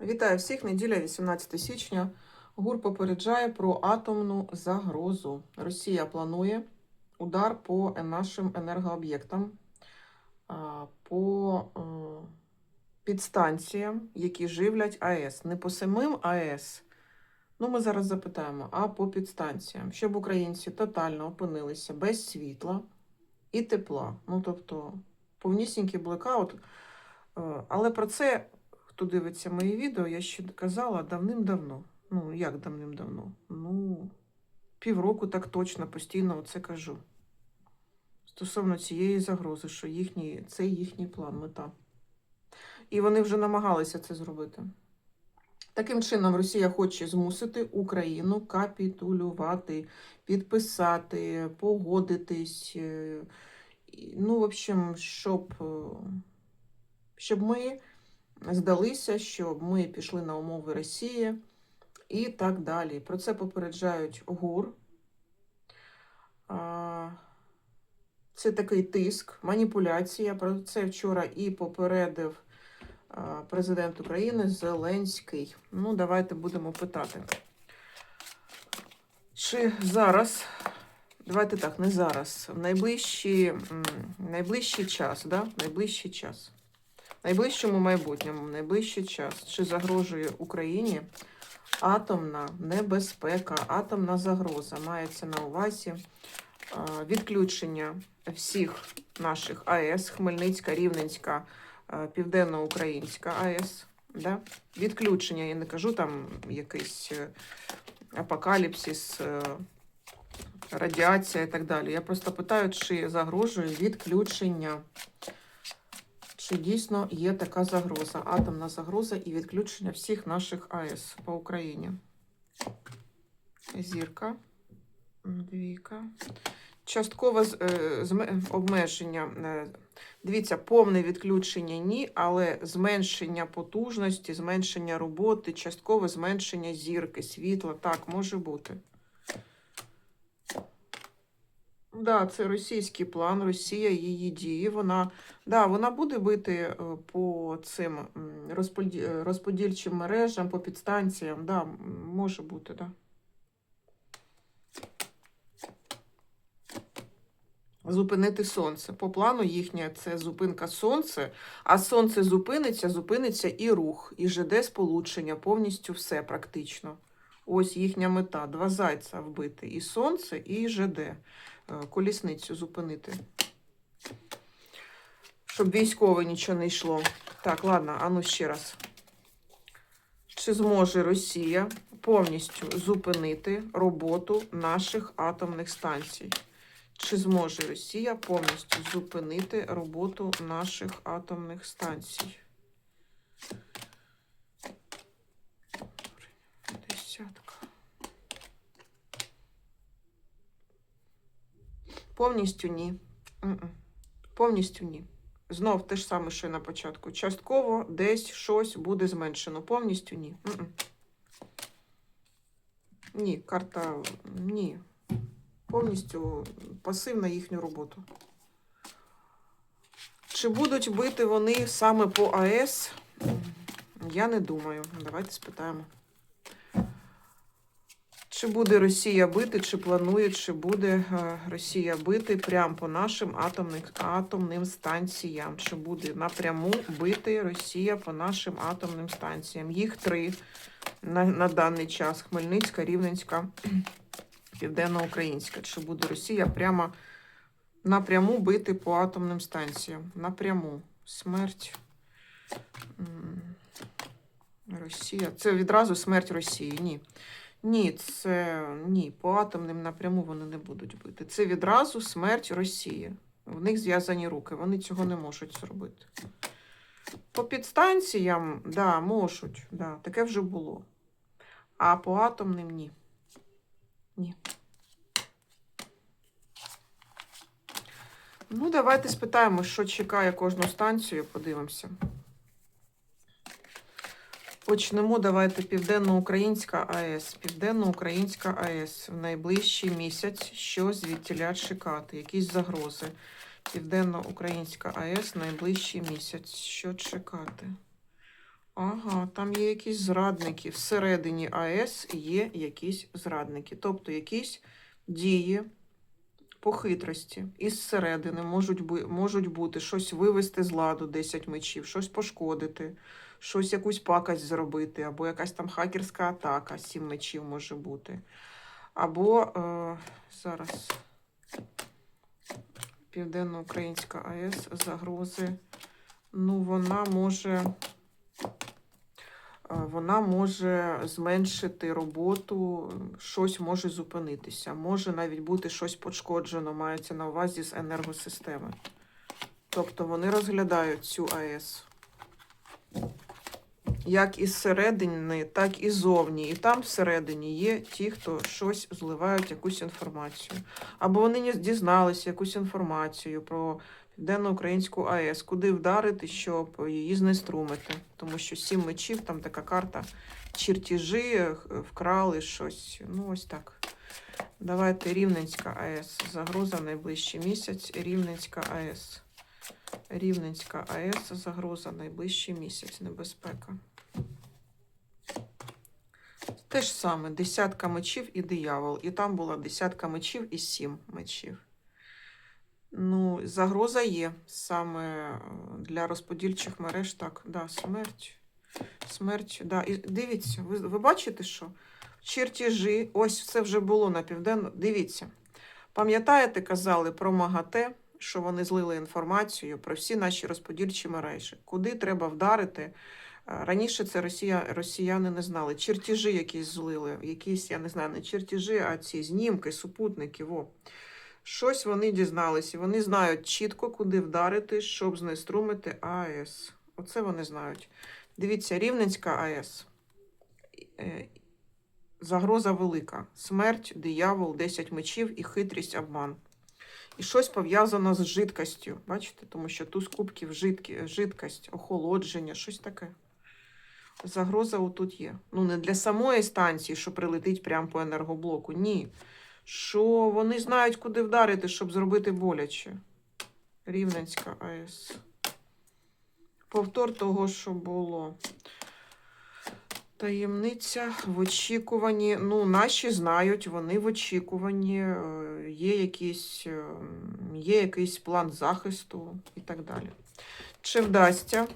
Вітаю всіх. Неділя, 18 січня. ГУР попереджає про атомну загрозу. Росія планує удар по нашим енергооб'єктам, по е, підстанціям, які живлять АЕС. Не по самим АЕС. Ну, ми зараз запитаємо, а по підстанціям, щоб українці тотально опинилися без світла і тепла. Ну, тобто, повнісінький блекаут. Е, Але про це хто дивиться мої відео, я ще казала давним-давно. Ну, як давним-давно? Ну, півроку так точно постійно це кажу. Стосовно цієї загрози, що їхній, це їхній план, мета. І вони вже намагалися це зробити. Таким чином, Росія хоче змусити Україну капітулювати, підписати, погодитись. е, Ну, в общем, щоб, е, щоб ми здалися, щоб ми пішли на умови Росії і так далі. Про це попереджають ГУР. Це такий тиск, маніпуляція. Про це вчора і попередив президент України Зеленський. Ну, давайте будемо питати. Чи зараз, давайте так, не зараз, в найближчий, найближчий час, да? найближчий час найближчому майбутньому, в найближчий час, чи загрожує Україні атомна небезпека, атомна загроза. Мається на увазі відключення всіх наших АЕС, Хмельницька, Рівненська, Південноукраїнська АЕС. Да? Відключення, я не кажу там якийсь е, апокаліпсис, е, радіація і так далі. Я просто питаю, чи загрожує відключення. Чи дійсно є така загроза, атомна загроза і відключення всіх наших АЕС по Україні? Зірка, двійка. Часткове е, обмеження. е, Дивіться, повне відключення ні, але зменшення потужності, зменшення роботи, часткове зменшення зірки, світла. Так, може бути. Да, це російський план, Росія, її дії. Вона, да, вона буде бити е, по цим е, розподільчим мережам, по підстанціям. Да, може бути, да. Зупинити сонце. По плану їхня це зупинка сонця, а сонце зупиниться, зупиниться і рух, і ЖД сполучення, повністю все практично. Ось їхня мета. Два зайця вбити. І сонце, і ЖД. Е, Колісницю зупинити. Щоб військове нічого не йшло. Так, ладно, а ну ще раз. Чи зможе Росія повністю зупинити роботу наших атомних станцій? Чи зможе Росія повністю зупинити роботу наших атомних станцій? Десятка. Повністю ні. Повністю ні. Знов те ж саме, що й на початку. Частково десь щось буде зменшено. Повністю ні. Ні, карта ні. Повністю пасив на їхню роботу. Чи будуть бити вони саме по АЕС? Я не думаю. Давайте спитаємо. Чи буде Росія бити, чи планує, чи буде е, Росія бити прямо по нашим атомним, атомним станціям? Чи буде напряму бити Росія по нашим атомним станціям? Їх три на, на даний час: Хмельницька, Рівненська, Південноукраїнська. Чи буде Росія прямо напряму бити по атомним станціям? Напряму. Смерть. Росія. Це відразу смерть Росії. Ні. Ні, це ні, по атомним напряму вони не будуть бити. Це відразу смерть Росії. В них зв'язані руки, вони цього не можуть зробити. По підстанціям, да, можуть, да, таке вже було. А по атомним ні. Ні. Ну, давайте спитаємо, що чекає кожну станцію, подивимося. Почнемо. Давайте Південноукраїнська АЕС. Південноукраїнська АЕС в найближчий місяць. Що звідтіля чекати? Якісь загрози. Південноукраїнська АЕС найближчий місяць. Що чекати? Ага, там є якісь зрадники. Всередині АЕС є якісь зрадники. Тобто якісь дії по хитрості із середини можуть, можуть бути щось вивести з ладу 10 мечів, щось пошкодити, щось якусь пакость зробити, або якась там хакерська атака, 7 мечів може бути. Або е, зараз Південноукраїнська АЕС загрози. Ну, вона може. Е, Вона може зменшити роботу, щось може зупинитися. Може навіть бути щось пошкоджено, мається на увазі з енергосистеми. Тобто вони розглядають цю АЕС. Як із середини, так і зовні. І там всередині є ті, хто щось зливають, якусь інформацію. Або вони дізналися якусь інформацію про Південно-Українську АЕС, куди вдарити, щоб її знеструмити. Тому що сім мечів, там така карта, чертежі, вкрали щось. Ну, ось так. Давайте Рівненська АЕС. Загроза найближчий місяць. Рівненська АЕС. Рівненська АЕС. Загроза найближчий місяць. Небезпека. Те ж саме, десятка мечів і диявол. І там була десятка мечів і сім мечів. Ну, загроза є саме е, для розподільчих мереж. Так, да, смерть. Смерть, да. І дивіться, ви, ви бачите, що чертежі, ось це вже було на південно. Дивіться. Пам'ятаєте, казали про МАГАТЕ, що вони злили інформацію про всі наші розподільчі мережі, куди треба вдарити. Е, Раніше це Росія, росіяни не знали. Чертежі якісь злили, якісь, я не знаю, не чертежі, а ці знімки, супутники. Во. Щось вони дізналися. Вони знають чітко, куди вдарити, щоб знеструмити АЕС. Оце вони знають. Дивіться, Рівненська АЕС. Е, Загроза велика. Смерть, диявол, 10 мечів і хитрість, обман. І щось пов'язано з жидкостю. Бачите? Тому що туз кубків жидкі, жидкость, охолодження, щось таке. Загроза отут є. Ну, не для самої станції, що прилетить прямо по енергоблоку. Ні. Що вони знають, куди вдарити, щоб зробити боляче. Рівненська АЕС. Повтор того, що було. Таємниця в очікуванні. Ну, наші знають, вони в очікуванні, е, є якийсь, е, є якийсь план захисту і так далі. Чи вдасться,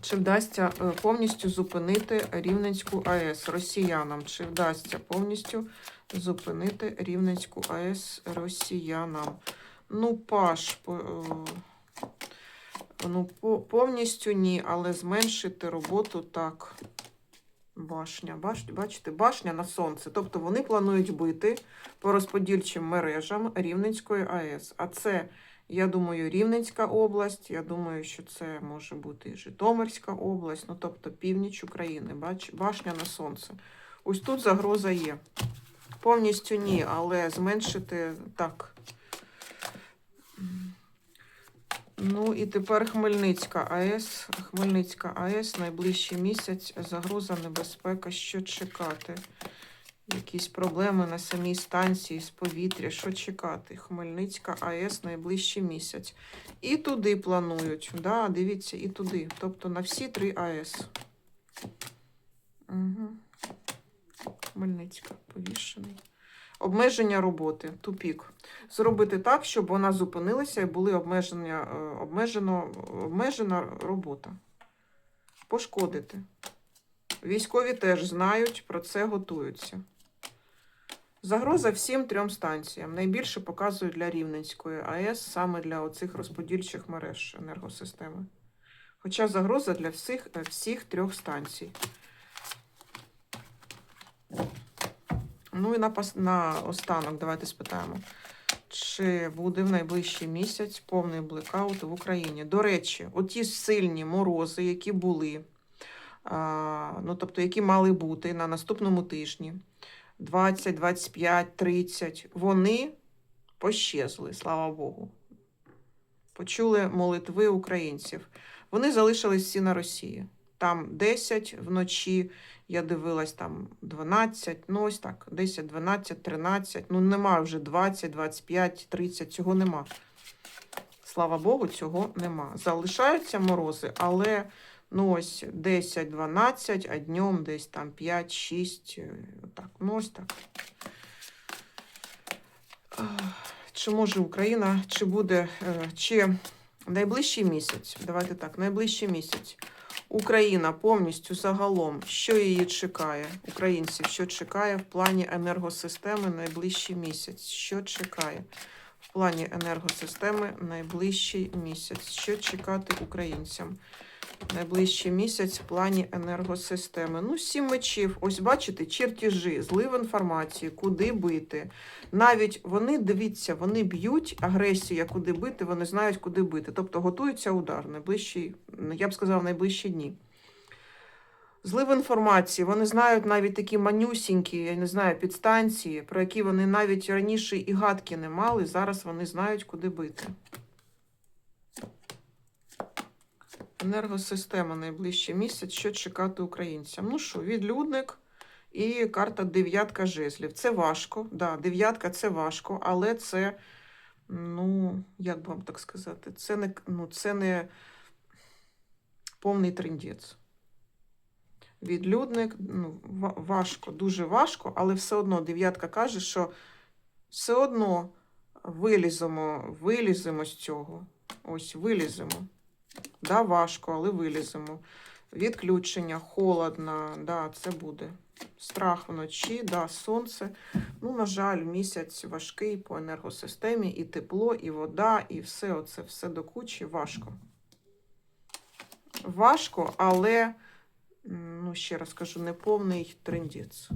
чи вдасться е, повністю зупинити Рівненську АЕС росіянам? Чи вдасться повністю зупинити Рівненську АЕС росіянам? Ну, Паш, е, ну, по- повністю ні, але зменшити роботу так. Башня, бач, бачите, башня на сонце. Тобто вони планують бити по розподільчим мережам Рівненської АЕС. А це, я думаю, Рівненська область. Я думаю, що це може бути і Житомирська область, ну тобто північ України. Бач, башня на сонце. Ось тут загроза є. Повністю ні, але зменшити так. Ну і тепер Хмельницька АЕС. Хмельницька АЕС найближчий місяць. Загроза, небезпека. Що чекати? Якісь проблеми на самій станції з повітря. Що чекати? Хмельницька АЕС найближчий місяць. І туди планують. Да, дивіться, і туди. Тобто на всі три АЕС. Угу. Хмельницька повішений. Обмеження роботи, тупік. Зробити так, щоб вона зупинилася і були обмеження, е, обмежено, обмежена робота. Пошкодити. Військові теж знають, про це готуються. Загроза всім трьом станціям. Найбільше показують для Рівненської АЕС, саме для оцих розподільчих мереж енергосистеми. Хоча загроза для всіх, е, всіх трьох станцій. Ну і на, на останок давайте спитаємо, чи буде в найближчий місяць повний блекаут в Україні. До речі, оті сильні морози, які були, ну тобто, які мали бути на наступному тижні, 20, 25, 30, вони пощезли, слава Богу. Почули молитви українців. Вони залишились всі на Росії. Там 10 вночі, я дивилась там 12, ну ось так, 10, 12, 13, ну нема вже 20, 25, 30, цього нема. Слава Богу, цього нема. Залишаються морози, але Ну, ось 10-12, а днем десь там 5-6. е, Так, ну ось так. Чи може Україна, чи буде, е, чи найближчий місяць, давайте так, найближчий місяць. Україна повністю загалом, що її чекає, українців, що чекає в плані енергосистеми найближчий місяць? Що чекає в плані енергосистеми найближчий місяць? Що чекати українцям? Найближчий місяць в плані енергосистеми. Ну, сім мечів. Ось бачите, чертежі, злив інформації, куди бити. Навіть вони, дивіться, вони б'ють агресія, куди бити, вони знають, куди бити. Тобто готується удар найближчі, я б сказав, найближчі дні. Злив інформації, вони знають навіть такі манюсінькі, я не знаю, підстанції, про які вони навіть раніше і гадки не мали. Зараз вони знають, куди бити. Енергосистема найближчий місяць, що чекати українцям. Ну що, відлюдник і карта дев'ятка жезлів. Це важко, да, дев'ятка це важко, але це, ну, як би вам так сказати, це не, ну, це не повний трендець. Відлюдник, ну, важко, дуже важко, але все одно дев'ятка каже, що все одно виліземо, виліземо з цього. Ось виліземо. Да, важко, але виліземо. Відключення, холодно, да, це буде. Страх вночі, да, сонце. Ну, на жаль, місяць важкий по енергосистемі, і тепло, і вода, і все оце все до кучі. Важко. Важко, але, ну, ще раз кажу, не повний трендець.